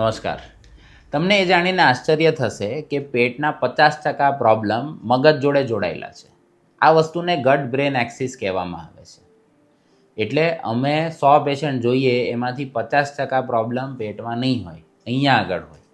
નમસ્કાર. તમને એ જાણીને આશ્ચર્ય થશે કે પેટના પચાસ ટકા પ્રોબ્લેમ મગજ જોડે જોડાયેલા છે. આ વસ્તુને ગટ બ્રેન એક્સિસ કહેવામાં આવે છે. એટલે અમે સો પેશન્ટ જોઈએ એમાંથી પચાસ ટકા પ્રોબ્લેમ પેટમાં નહીં હોય, અહીંયા આગળ હોય.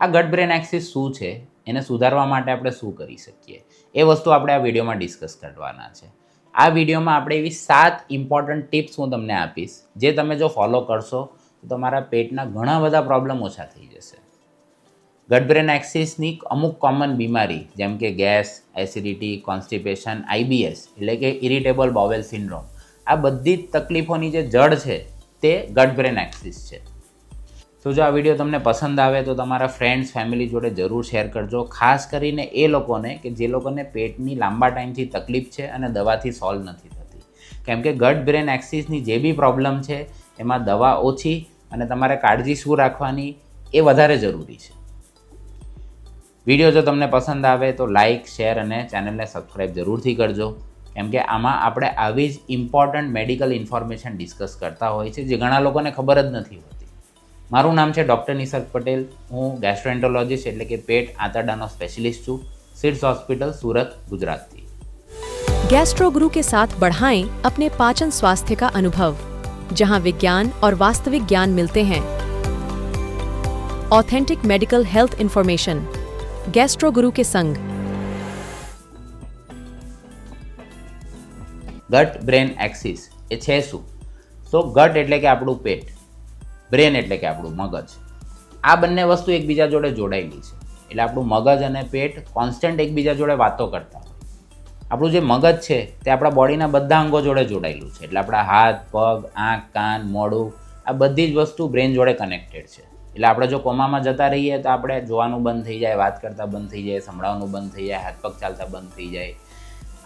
આ ગટ બ્રેન એક્સિસ શું છે? એને સુધારવા માટે આપણે શું કરી શકીએ? એ વસ્તુ આપણે આ વિડીયોમાં ડિસ્કસ કરવાના છે. આ વિડીયોમાં આપણે એવી સાત ઇમ્પોર્ટન્ટ ટિપ્સ હું તમને આપીશ, જે તમે જો ફોલો કરશો તો તમારા પેટના ઘણા બધા પ્રોબ્લેમ ઓછા થઈ જશે. ગટ બ્રેન એક્સિસની અમુક કોમન બીમારી, જેમ કે ગેસ એસિડિટી કોન્સ્ટિપેશન આઈબીએસ એટલે કે ઇરિટેબલ બોવેલ સિન્ડ્રોમ આ બધી જ તકલીફોની જે જડ છે, તે ગટ બ્રેન એક્સિસ છે. તો જો આ વીડિયો તમને પસંદ આવે તો તમારા ફ્રેન્ડ્સ ફેમિલી જોડે જરૂર શેર કરજો, ખાસ કરીને એ લોકોને કે જે લોકોને પેટની લાંબા ટાઈમથી તકલીફ છે અને દવાથી સોલ્વ નથી થતી. કેમ કે ગટ બ્રેન એક્સિસની જે બી પ્રોબ્લેમ છે, એમાં દવા ઓછી અને તમારે કાળજી શું રાખવાની એ વધારે જરૂરી છે વિડીયો જો તમને પસંદ આવે તો લાઇક શેર અને ચેનલને સબસ્ક્રાઈબ જરૂરથી કરજો કેમ કે આમાં આપણે આવી જ ઇમ્પોર્ટન્ટ મેડિકલ ઇન્ફોર્મેશન ડિસ્કસ કરતા હોય છે જે ઘણા લોકોને ખબર જ નથી હોતી મારું નામ છે ડૉક્ટર નિસર્ગ પટેલ હું ગેસ્ટ્રોએન્ટોલોજીસ્ટ એટલે કે પેટ આંતરડાનો સ્પેશિલિસ્ટ છું સિટ્સ હોસ્પિટલ સુરત ગુજરાતથી गैस्ट्रो गुरु के साथ बढ़ाएं अपने पाचन स्वास्थ्य का अनुभव जहां विज्ञान और वास्तविक ज्ञान मिलते हैं authentic medical health information Gastro Guru के संग ગટ બ્રેન એક્સિસ એ છે શું તો ગટ એટલે કે આપણું પેટ બ્રેન એટલે કે આપણું મગજ આ બંને વસ્તુ એકબીજા જોડે જોડાયેલી છે એટલે આપણું મગજ અને પેટ કોન્સ્ટન્ટ એકબીજા જોડે વાતો કરતા હોય આપણું જે મગજ છે, તે આપણા બોડીના બધા અંગો જોડે જોડાયેલું છે. એટલે આપણા હાથ, પગ, આંખ, કાન, મોઢું, આ બધી જ વસ્તુ બ્રેન જોડે કનેક્ટેડ છે. એટલે આપણે જો કોમામાં જતા રહીએ, તો આપણે જોવાનું બંધ થઈ જાય, વાત કરતાં બંધ થઈ જાય, સંભળાવવાનું બંધ થઈ જાય, હાથ પગ ચાલતા બંધ થઈ જાય.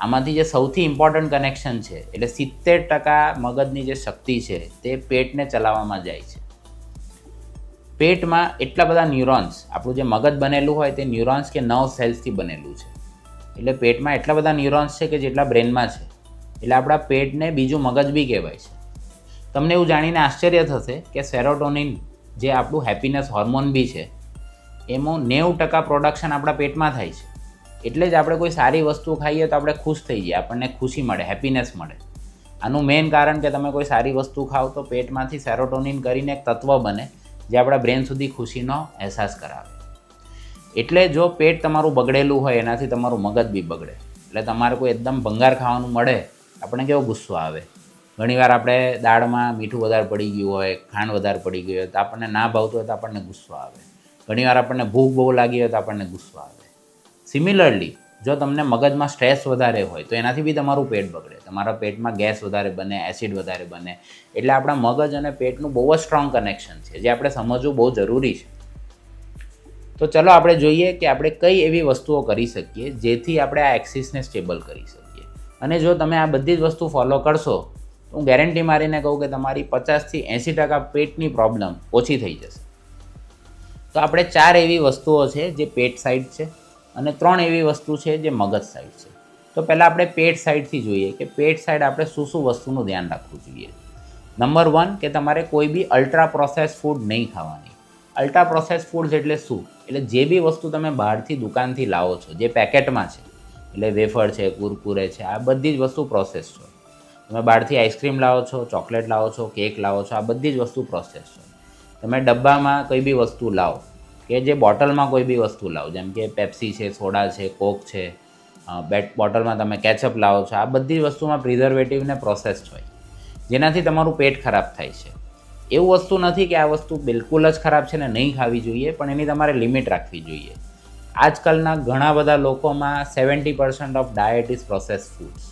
આમાંથી જે સૌથી ઇમ્પોર્ટન્ટ કનેક્શન છે, એટલે સિત્તેર ટકા મગજની જે શક્તિ છે, તે પેટને ચલાવવામાં જાય છે. પેટમાં એટલા બધા ન્યુરોન્સ આપણું જે મગજ બનેલું હોય, તે ન્યુરોન્સ કે નવ સેલ્સથી બનેલું છે. એટલે પેટમાં એટલા બધા ન્યુરોન્સ છે કે જેટલા બ્રેનમાં છે. એટલે આપણા પેટને બીજું મગજ બી કહેવાય છે. તમને એવું જાણીને આશ્ચર્ય થશે કે સેરોટોનિન જે આપણું હેપીનેસ હોર્મોન બી છે, એમાં નેવું ટકા પ્રોડક્શન આપણા પેટમાં થાય છે. એટલે જ આપણે કોઈ સારી વસ્તુ ખાઈએ તો આપણે ખુશ થઈ જઈએ, આપણને ખુશી મળે હેપીનેસ મળે. આનું મેઇન કારણ કે તમે કોઈ સારી વસ્તુ ખાઓ તો પેટમાંથી સેરોટોનિન કરીને એક તત્વ બને, જે આપણા બ્રેન સુધી ખુશીનો અહેસાસ કરાવે. એટલે જો પેટ તમારું બગડેલું હોય, એનાથી તમારું મગજ બી બગડે. એટલે તમારે કોઈ એકદમ ભંગાર ખાવાનું મળે આપણે કેવો ગુસ્સો આવે? ઘણીવાર આપણે દાળમાં મીઠું વધારે પડી ગયું હોય, ખાંડ વધારે પડી ગયું હોય, તો આપણને ના ભાવતું હોય તો આપણને ગુસ્સો આવે. ઘણીવાર આપણને ભૂખ બહુ લાગી હોય તો આપણને ગુસ્સો આવે. સિમિલરલી જો તમને મગજમાં સ્ટ્રેસ વધારે હોય, તો એનાથી બી તમારું પેટ બગડે. તમારા પેટમાં ગેસ વધારે બને એસિડ વધારે બને. એટલે આપણા મગજ અને પેટનું બહુ જ સ્ટ્રોંગ કનેક્શન છે. જે આપણે સમજવું બહુ જરૂરી છે. તો ચલો આપણે જોઈએ કે આપણે કઈ એવી વસ્તુઓ કરી શકીએ જેથી આપણે આ એક્સિસને સ્ટેબલ કરી શકીએ. અને જો તમે આ બધી જ વસ્તુ ફોલો કરશો, તો હું ગેરંટી મારીને કહું કે તમારી પચાસથી એંસી ટકા પેટની પ્રોબ્લેમ ઓછી થઈ જશે. તો આપણે ચાર એવી વસ્તુઓ છે જે પેટ સાઈડ છે અને ત્રણ એવી વસ્તુ છે જે મગજ સાઈડ છે. તો પહેલાં આપણે પેટ સાઈડથી જોઈએ કે પેટ સાઈડ આપણે શું શું વસ્તુનું ધ્યાન રાખવું જોઈએ. નંબર વન કે તમારે કોઈ બી અલ્ટ્રા પ્રોસેસ ફૂડ નહીં ખાવાની. અલ્ટ્રા પ્રોસેસ ફૂડ્સ એટલે શું? એટલે જે બી વસ્તુ તમે બહારથી દુકાનથી લાવો છો, જે પેકેટમાં છે, એટલે વેફર છે, કુરકુરે છે, આ બધી જ વસ્તુ પ્રોસેસ છે. તમે બહારથી આઈસ્ક્રીમ લાવો છો, ચોકલેટ લાવો છો, કેક લાવો છો, આ બધી જ વસ્તુ પ્રોસેસ છે. તમે ડબ્બામાં કોઈ બી વસ્તુ લાવો, કે જે બોટલમાં કોઈ બી વસ્તુ લાવો, જેમ કે પેપ્સી છે, સોડા છે, કોક છે બેટ બોટલમાં તમે કેચઅપ લાવો છો, આ બધી વસ્તુમાં પ્રિઝર્વેટિવને પ્રોસેસ હોય. જેનાથી તમારું પેટ ખરાબ થાય છે. એવું વસ્તુ નથી કે આ વસ્તુ બિલકુલ જ ખરાબ છે ને નહીં ખાવી જોઈએ, પણ એની તમારે લિમિટ રાખવી જોઈએ. આજકાલના ઘણા બધા લોકોમાં seventy percent of diet is process foods.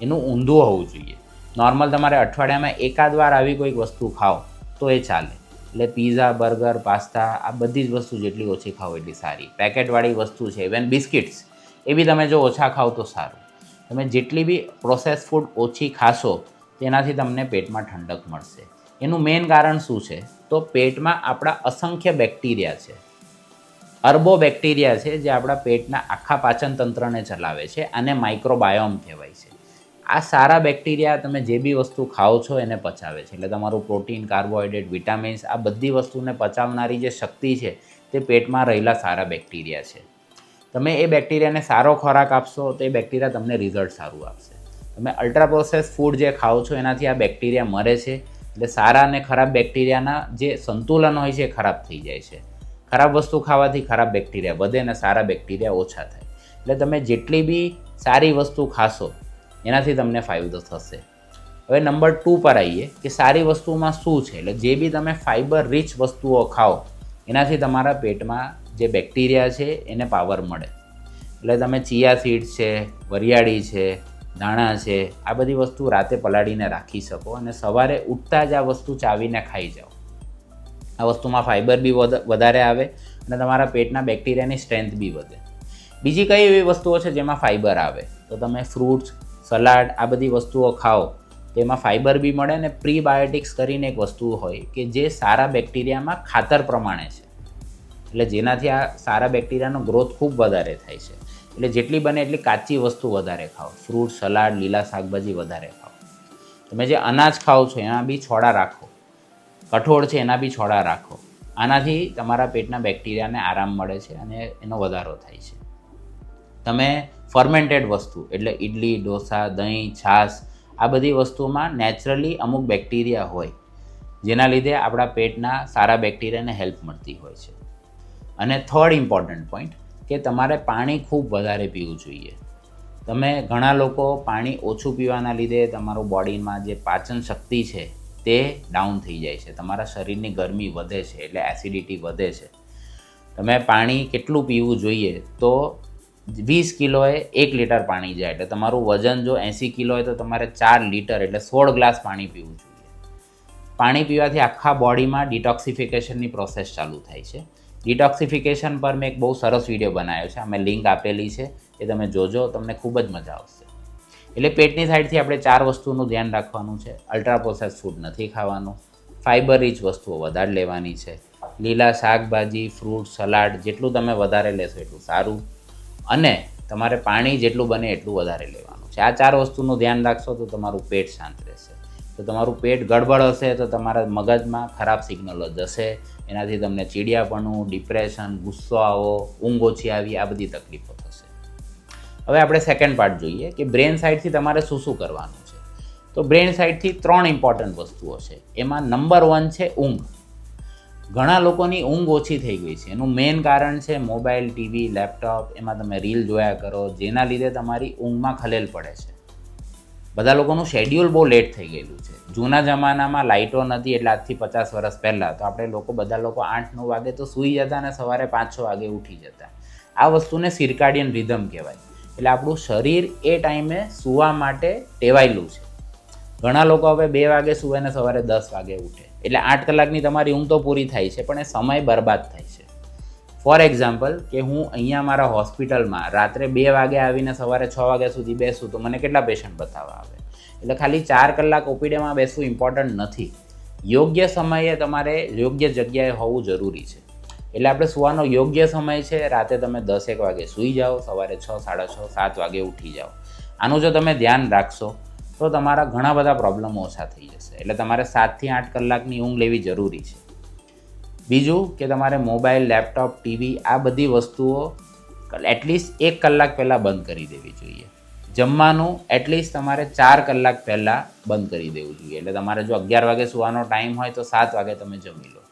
એનું ઊંધું હોવું જોઈએ. નોર્મલ તમારે અઠવાડિયામાં એકાદ વાર આવી કોઈક વસ્તુ ખાઓ, તો એ ચાલે. એટલે પીઝા, બર્ગર, પાસ્તા, આ બધી જ વસ્તુ જેટલી ઓછી ખાઓ એટલી સારી. પેકેટવાળી વસ્તુ છે, ઇવન બિસ્કિટ્સ, એ બી તમે જો ઓછા ખાઓ તો સારું. તમે જેટલી બી પ્રોસેસ ફૂડ ઓછી ખાશો, તેનાથી તમને પેટમાં ઠંડક મળશે. એનું મેઇન કારણ શું છે? તો પેટમાં આપણા અસંખ્ય બેક્ટેરિયા છે. અરબો બેક્ટેરિયા છે જે આપણા પેટના આખા પાચન તંત્રને ચલાવે છે આને માઇક્રોબાયોમ કહેવાય છે. આ સારા બેક્ટેરિયા તમે જે બી વસ્તુ ખાઓ છો એને પચાવે છે. એટલે તમારું પ્રોટીન કાર્બોહાઈડ્રેટ વિટામિન્સ આ બધી વસ્તુને પચાવનારી જે શક્તિ છે તે પેટમાં રહેલા સારા બેક્ટેરિયા છે. તમે એ બેક્ટેરિયાને સારો ખોરાક આપશો તો એ બેક્ટેરિયા તમને રિઝલ્ટ સારું આપશે. તમે અલ્ટ્રા પ્રોસેસ ફૂડ જે ખાઓ છો એનાથી આ બેક્ટેરિયા મરે છે. એટલે સારા અને ખરાબ બેક્ટેરિયાના જે સંતુલન હોય છે એ ખરાબ થઈ જાય છે. ખરાબ વસ્તુ ખાવાથી ખરાબ બેક્ટેરિયા વધે અને સારા બેક્ટેરિયા ઓછા થાય. એટલે તમે જેટલી બી સારી વસ્તુ ખાશો, એનાથી તમને ફાયદો થશે. હવે નંબર ટુ પર આવીએ કે સારી વસ્તુમાં શું છે? એટલે જે બી તમે ફાઇબર રીચ વસ્તુઓ ખાઓ, એનાથી તમારા પેટમાં જે બેક્ટેરિયા છે એને પાવર મળે. એટલે તમે ચિયા સીડ્સ છે, વરિયાળી છે ધાણા છે, આ બધી વસ્તુ રાતે પલાળીને રાખી શકો અને સવારે ઉઠતા જ આ વસ્તુ ચાવીને ખાઈ જાઓ. આ વસ્તુમાં ફાઇબર બી વધ- વધારે આવે અને તમારા પેટના બેક્ટેરિયાની સ્ટ્રેન્થ બી વધે. બીજી કઈ એવી વસ્તુઓ છે જેમાં ફાઇબર આવે? તો તમે ફ્રૂટ્સ સલાડ આ બધી વસ્તુઓ ખાઓ, તેમાં ફાઇબર બી મળે અને પ્રીબાયોટિક્સ કરીને એક વસ્તુ હોય કે જે સારા બેક્ટેરિયામાં ખાતર પ્રમાણે છે. એટલે જેનાથી આ સારા બેક્ટેરિયાનો ગ્રોથ ખૂબ વધારે થાય છે. એટલે જેટલી બને એટલી કાચી વસ્તુ વધારે ખાઓ. ફ્રૂટ, સલાડ, લીલા શાકભાજી વધારે ખાઓ. તમે જે અનાજ ખાઓ છો, એના બી છોડા રાખો. કઠોળ છે, એના બી છોડા રાખો. આનાથી તમારા પેટના બેક્ટેરિયાને આરામ મળે છે અને એનો વધારો થાય છે. તમે ફર્મેન્ટેડ વસ્તુ, એટલે ઇડલી ઢોસા, દહીં, છાશ, આ બધી વસ્તુમાં નેચરલી અમુક બેક્ટેરિયા હોય, જેના લીધે આપણા પેટના સારા બેક્ટેરિયાને હેલ્પ મળતી હોય છે. અને થર્ડ ઇમ્પોર્ટન્ટ પોઈન્ટ કે તમારે પાણી ખૂબ વધારે પીવું જોઈએ. તમે ઘણા લોકો પાણી ઓછું પીવાના લીધે તમારું બોડીમાં જે પાચન શક્તિ છે તે ડાઉન થઈ જાય છે. તમારા શરીરની ગરમી વધે છે એટલે એસિડિટી વધે છે. તમે પાણી કેટલું પીવું જોઈએ તો વીસ કિલોએ એક લીટર પાણી જાય એટલે તમારું વજન જો એંસી કિલો હોય તો તમારે ચાર લીટર એટલે સોળ ગ્લાસ પાણી પીવું જોઈએ. પાણી પીવાથી આખા બોડીમાં ડિટોક્સિફિકેશનની પ્રોસેસ ચાલુ થાય છે. ડિટોક્સિફિકેશન પર મેં એક બહુ સરસ વીડિયો બનાવ્યો છે. અમે લિંક આપેલી છે. એ તમે જોજો, તમને ખૂબ જ મજા આવશે. એટલે પેટની સાઈડથી આપણે ચાર વસ્તુનું ધ્યાન રાખવાનું છે. અલ્ટ્રા પ્રોસેસ ફૂડ નથી ખાવાનું. ફાઇબર રીચ વસ્તુઓ વધારે લેવાની છે. લીલા શાકભાજી ફ્રૂટ સલાડ જેટલું તમે વધારે લેશો એટલું સારું. અને તમારે પાણી જેટલું બને એટલું વધારે લેવાનું છે. આ ચાર વસ્તુનું ધ્યાન રાખશો તો તમારું પેટ શાંત રહેશે. તો તમારું પેટ ગડબડ હશે તો તમારા મગજમાં ખરાબ સિગ્નલો જશે એનાથી તમને ચીડિયાપણું ડિપ્રેશન ગુસ્સો આવો, ઊંઘ ઓછી આવી, આ બધી તકલીફો થશે. હવે આપણે સેકન્ડ પાર્ટ જોઈએ કે બ્રેન સાઇડથી તમારે શું શું કરવાનું છે. તો બ્રેન સાઇડથી ત્રણ ઇમ્પોર્ટન્ટ વસ્તુઓ છે. એમાં નંબર વન છે ઊંઘ. ઘણા લોકોની ઊંઘ ઓછી થઈ ગઈ છે. એનું મેઇન કારણ છે મોબાઈલ ટીવી લેપટોપ એમાં તમે રીલ જોયા કરો, જેના લીધે તમારી ઊંઘમાં ખલેલ પડે છે. બધા લોકોનું શેડ્યુલ બહુ લેટ થઈ ગયેલું છે. જૂના જમાનામાં લાઇટો નથી એટલે આજથી પચાસ વર્ષ પહેલાં. તો આપણે લોકો બધા લોકો આઠ, નવ વાગે તો સૂઈ જતા અને સવારે પાંચ, છ વાગે ઉઠી જતા. આ વસ્તુને સિરકાડિયન રિધમ કહેવાય. એટલે આપણું શરીર એ ટાઈમે સૂવા માટે ટેવાયેલું છે. ઘણા લોકો હવે બે વાગે સૂવે ને સવારે દસ વાગે ઉઠે. એટલે આઠ કલાકની તમારી ઊંઘ તો પૂરી થાય છે, પણ એ સમય બરબાદ થાય છે. ફોર એક્ઝામ્પલ કે હું અહીંયા મારા હોસ્પિટલમાં રાત્રે બે વાગે આવીને સવારે છ વાગ્યા સુધી બેસું તો મને કેટલા પેશન્ટ બતાવવા આવે? એટલે ખાલી ચાર કલાક ઓપીડીમાં બેસવું ઇમ્પોર્ટન્ટ નથી. યોગ્ય સમયે તમારે યોગ્ય જગ્યાએ હોવું જરૂરી છે. એટલે આપણે સુવાનો યોગ્ય સમય છે, રાતે તમે દસ એક વાગે સૂઈ જાઓ, સવારે છ, સાડા છ, સાત વાગે ઉઠી જાઓ. આનું જો તમે ધ્યાન રાખશો, તો તમારા ઘણા બધા પ્રોબ્લેમો ઓછા થઈ જશે. એટલે તમારે સાતથી આઠ કલાકની ઊંઘ લેવી જરૂરી છે. બીજું કે તમારે મોબાઈલ, લેપટોપ, ટીવી, આ બધી વસ્તુઓ એટલીસ્ટ એક કલાક પહેલાં બંધ કરી દેવી જોઈએ. જમવાનું એટલીસ્ટ તમારે ચાર કલાક પહેલાં બંધ કરી દેવું જોઈએ. એટલે તમારે જો અગિયાર વાગે સુવાનો ટાઈમ હોય તો સાત વાગે તમે જમી લો.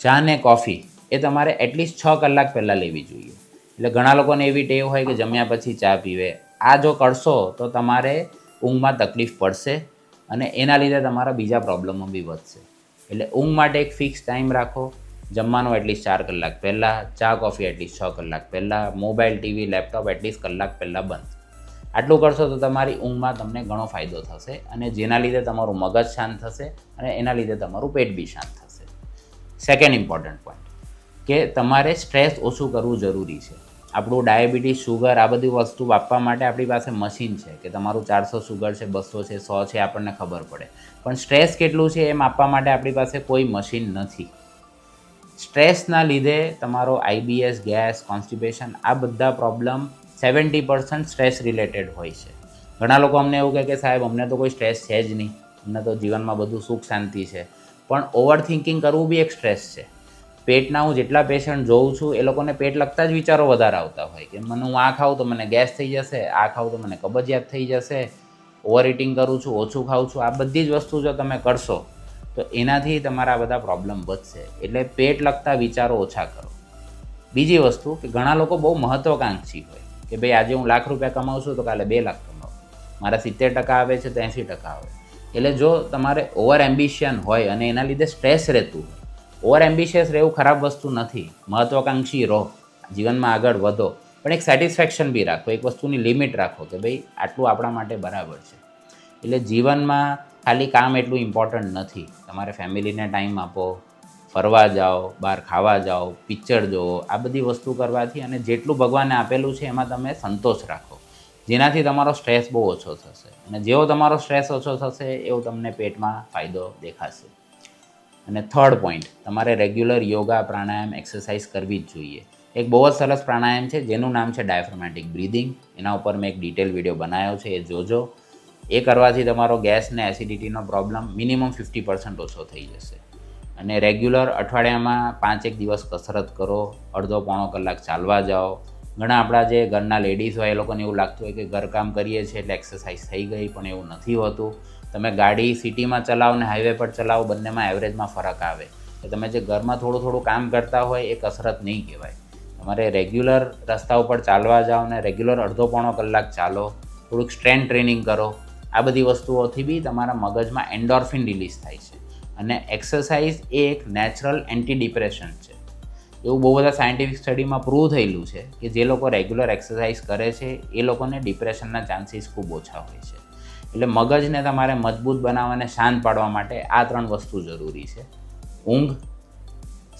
ચા ને કોફી એ તમારે એટલીસ્ટ છ કલાક પહેલાં લેવી જોઈએ. એટલે ઘણા લોકોને એવી ટેવ હોય કે જમ્યા પછી ચા પીવે. આ જો કરશો તો તમારે ઊંઘમાં તકલીફ પડશે અને એના લીધે તમારા બીજા પ્રોબ્લેમો બી વધશે. એટલે ઊંઘ માટે એક ફિક્સ ટાઈમ રાખો. જમવાનું એટલીસ્ટ ચાર કલાક પહેલાં, ચા, કોફી એટલીસ્ટ છ કલાક પહેલાં, મોબાઈલ, ટીવી, લેપટોપ એટલીસ્ટ કલાક પહેલાં બંધ. આટલું કરશો તો તમારી ઊંઘમાં તમને ઘણો ફાયદો થશે અને જેના લીધે તમારું મગજ શાંત થશે અને એના લીધે તમારું પેટ બી શાંત થશે. સેકન્ડ ઇમ્પોર્ટન્ટ પોઈન્ટ કે તમારે સ્ટ્રેસ ઓછું કરવું જરૂરી છે. આપણું ડાયાબિટીસ શુગર આ બધી વસ્તુ આપવા માટે આપણી પાસે મશીન છે કે તમારું ચારસો શુગર છે, બસો છે, સો છે આપણને ખબર પડે. પણ સ્ટ્રેસ કેટલું છે એ માપવા માટે આપણી પાસે કોઈ મશીન નથી. સ્ટ્રેસના લીધે તમારો આઈબીએસ, ગેસ, કોન્સ્ટિપેશન, આ બધા problem seventy percent stress related હોય છે. ઘણા લોકો અમને એવું કહે કે સાહેબ, અમને તો કોઈ સ્ટ્રેસ છે જ નહીં. અમને તો જીવનમાં બધું સુખ શાંતિ છે. પણ ઓવર થિંકિંગ કરવું બી એક સ્ટ્રેસ છે. પેટના હું જેટલા પેશન્ટ જોઉં છું, એ લોકોને પેટ લગતા જ વિચારો વધારે આવતા હોય કે મને હું આ ખાઉં તો મને ગેસ થઈ જશે, આ ખાઉં તો મને કબજિયાત થઈ જશે ઓવર ઇટિંગ કરું છું, ઓછું ખાઉં છું. આ બધી જ વસ્તુ જો તમે કરશો તો એનાથી તમારા બધા પ્રોબ્લેમ વધશે. એટલે પેટ લગતા વિચારો ઓછા કરો. બીજી વસ્તુ કે ઘણા લોકો બહુ મહત્વકાંક્ષી હોય કે ભાઈ આજે હું લાખ રૂપિયા કમાઉં છું તો કાલે બે લાખ કમાવું મારા સિત્તેર ટકા આવે છે તો એંસી ટકા આવે. એટલે જો તમારે ઓવર એમ્બિશિયન હોય અને એના લીધે સ્ટ્રેસ રહેતું હોય ઓવર એમ્બિશિયસ રહેવું ખરાબ વસ્તુ નથી. મહત્વકાંક્ષી રહો. જીવનમાં આગળ વધો. પણ એક સેટિસ્ફેક્શન બી રાખો. એક વસ્તુની લિમિટ રાખો કે ભાઈ આટલું આપણા માટે બરાબર છે. એટલે જીવનમાં ખાલી કામ એટલું ઇમ્પોર્ટન્ટ નથી. તમારે ફેમિલીને ટાઈમ આપો, ફરવા જાઓ, બહાર ખાવા જાઓ પિક્ચર જુઓ આ બધી વસ્તુ કરવાથી અને જેટલું ભગવાને આપેલું છે એમાં તમે સંતોષ રાખો. જેનાથી તમારો સ્ટ્રેસ બહુ ઓછો થશે. અને જેવો તમારો સ્ટ્રેસ ઓછો થશે, એવો તમને પેટમાં ફાયદો દેખાશે. અને થર્ડ પોઈન્ટ તમારે રેગ્યુલર યોગા પ્રાણાયામ એક્સરસાઇઝ કરવી જ જોઈએ. એક બહુ જ સરસ પ્રાણાયામ છે, જેનું નામ છે ડાયફ્રમેટિક બ્રીધિંગ એના ઉપર મેં એક ડિટેલ વીડિયો બનાવ્યો છે, એ જોજો. એ કરવાથી તમારો ગેસ ને એસિડિટીનો પ્રોબ્લેમ મિનિમમ ફિફ્ટી પર્સન્ટ ઓછો થઈ જશે. અને રેગ્યુલર અઠવાડિયામાં પાંચેક દિવસ કસરત કરો, અડધો પોણો કલાક ચાલવા જાઓ. ઘણા આપણા જે ઘરના લેડીઝ હોય એ લોકોને એવું લાગતું હોય કે ઘરકામ કરીએ છીએ એટલે એક્સરસાઇઝ થઈ ગઈ પણ એવું નથી હોતું. તમે ગાડી સિટીમાં ચલાવો ને હાઈવે પર ચલાવો, બંનેમાં એવરેજમાં ફરક આવે. કે તમે જે ઘરમાં થોડું થોડું કામ કરતા હોય એ કસરત નહીં કહેવાય. તમારે રેગ્યુલર રસ્તા ઉપર ચાલવા જાઓ ને રેગ્યુલર અડધો પોણો કલાક ચાલો, થોડુંક સ્ટ્રેન્થ ટ્રેનિંગ કરો આ બધી વસ્તુઓથી બી તમારા મગજમાં એન્ડોર્ફિન રિલીઝ થાય છે. અને એક્સરસાઇઝ એ એક નેચરલ એન્ટી ડિપ્રેશન છે. એવું બહુ બધા સાયન્ટિફિક સ્ટડીમાં પ્રૂવ થયેલું છે કે જે લોકો રેગ્યુલર એક્સરસાઇઝ કરે છે, એ લોકોને ડિપ્રેશનના ચાન્સીસ ખૂબ ઓછા હોય છે. એટલે મગજને તમારે મજબૂત બનાવવાને શાંત પાડવા માટે આ ત્રણ વસ્તુ જરૂરી છે. ઊંઘ,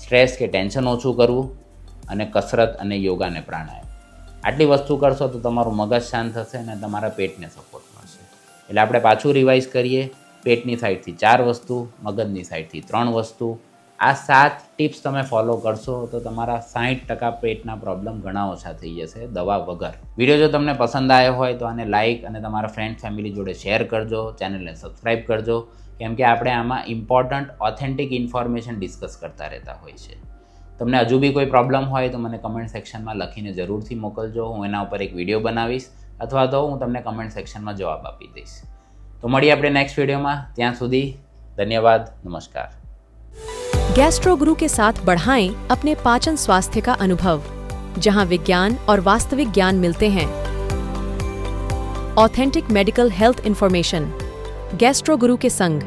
સ્ટ્રેસ કે ટેન્શન ઓછું કરવું અને કસરત અને યોગાને પ્રાણાયામ. આટલી વસ્તુ કરશો તો તમારું મગજ શાંત થશે અને તમારા પેટને સપોર્ટ એટલે આપણે પાછું રિવાઇઝ કરીએ. પેટની સાઈડથી ચાર વસ્તુ, મગજની સાઈડથી ત્રણ વસ્તુ. આ સાત ટિપ્સ તમે ફોલો કરશો તો તમારા સાઠ ટકા પેટના પ્રોબ્લેમ ઘણા ઓછા થઈ જશે દવા વગર. વીડિયો જો તમને પસંદ આવ્યો હોય તો આને લાઇક અને તમારા ફ્રેન્ડ ફેમિલી જોડે શેર કરજો ચેનલને સબસ્ક્રાઈબ કરજો. કેમ કે આપણે આમાં ઇમ્પોર્ટન્ટ ઓથેન્ટિક ઇન્ફોર્મેશન ડિસ્કસ કરતા રહેતા હોય છે. તમને હજુ બી કોઈ પ્રોબ્લેમ હોય તો મને કમેન્ટ સેક્શનમાં લખીને જરૂરથી મોકલજો. હું એના ઉપર એક વીડિયો બનાવીશ. અથવા તો હું તમને કમેન્ટ સેક્શનમાં જવાબ આપી દઈશ તો મળીએ આપણે નેક્સ્ટ વિડીયોમાં ત્યાં સુધી ધન્યવાદ નમસ્કાર गैस्ट्रो गुरु के साथ बढ़ाएं अपने पाचन स्वास्थ्य का अनुभव जहां विज्ञान और वास्तविक ज्ञान मिलते हैं authentic medical health information Gastro Guru के संग